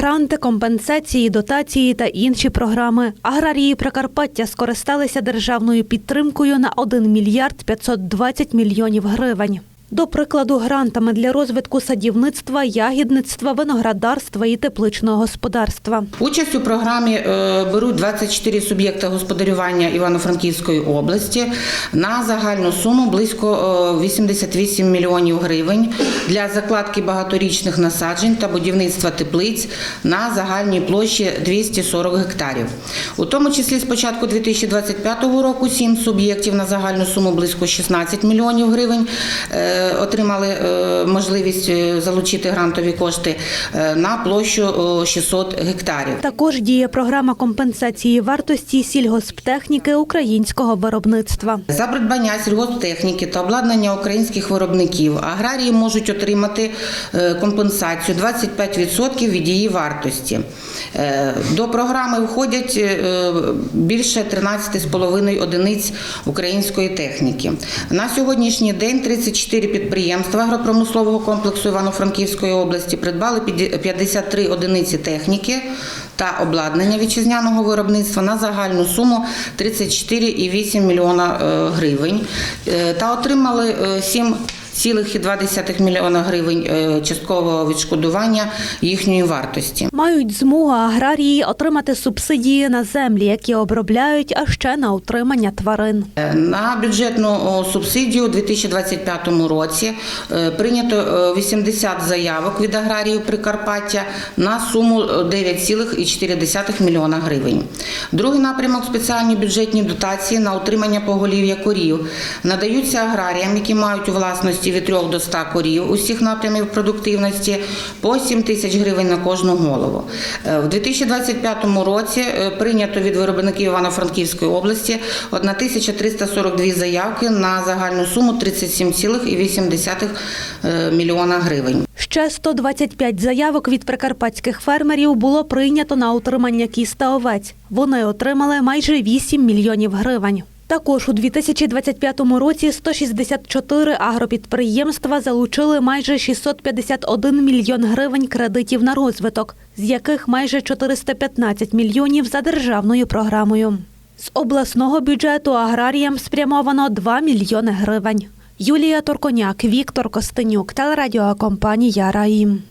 Гранти, компенсації, дотації та інші програми. Аграрії Прикарпаття скористалися державною підтримкою на 1 мільярд 520 мільйонів гривень. До прикладу, грантами для розвитку садівництва, ягідництва, виноградарства і тепличного господарства. Участь у програмі е, беруть 24 суб'єкти господарювання Івано-Франківської області на загальну суму близько е, 88 мільйонів гривень для закладки багаторічних насаджень та будівництва теплиць на загальній площі 240 гектарів. У тому числі з початку 2025 року 7 суб'єктів на загальну суму близько 16 мільйонів гривень е, отримали е, можливість е, залучити грантові кошти е, на площу е, 600 гектарів. Також діє програма компенсації вартості сільгосптехніки українського виробництва. За придбання сільгосптехніки та обладнання українських виробників аграрії можуть отримати е, компенсацію 25% від її вартості. Е, До програми входять е, більше 13,5 одиниць української техніки. На сьогоднішній день 34 підприємства агропромислового комплексу Івано-Франківської області придбали 53 одиниці техніки та обладнання вітчизняного виробництва на загальну суму 34,8 млн грн гривень. Е, та отримали е, 7 цілих 2,2 мільйона гривень е, часткового відшкодування їхньої вартості. Мають змогу аграрії отримати субсидії на землі, які обробляють, а ще на утримання тварин. Е, на бюджетну субсидію у 2025 році е, прийнято 80 заявок від аграріїв Прикарпаття на суму 9,4 мільйона гривень. Другий напрямок спеціальні бюджетні дотації на утримання поголів'я корів надаються аграріям, які мають у власності від 3 до 100 корів усіх напрямів продуктивності по 7 тисяч гривень на кожну голову. Е, В 2025 році е, прийнято від виробників Івано-Франківської області 1342 заявки на загальну суму 37,8 е, мільйона гривень. Ще 125 заявок від прикарпатських фермерів було прийнято на утримання кіз та овець. Вони отримали майже 8 мільйонів гривень. Також у 2025 році 164 агропідприємства залучили майже 651 мільйон гривень кредитів на розвиток, з яких майже 415 мільйонів за державною програмою. З обласного бюджету аграріям спрямовано 2 мільйони гривень. Юлія Турконяк, Віктор Костенюк, телерадіокомпанія Раїм.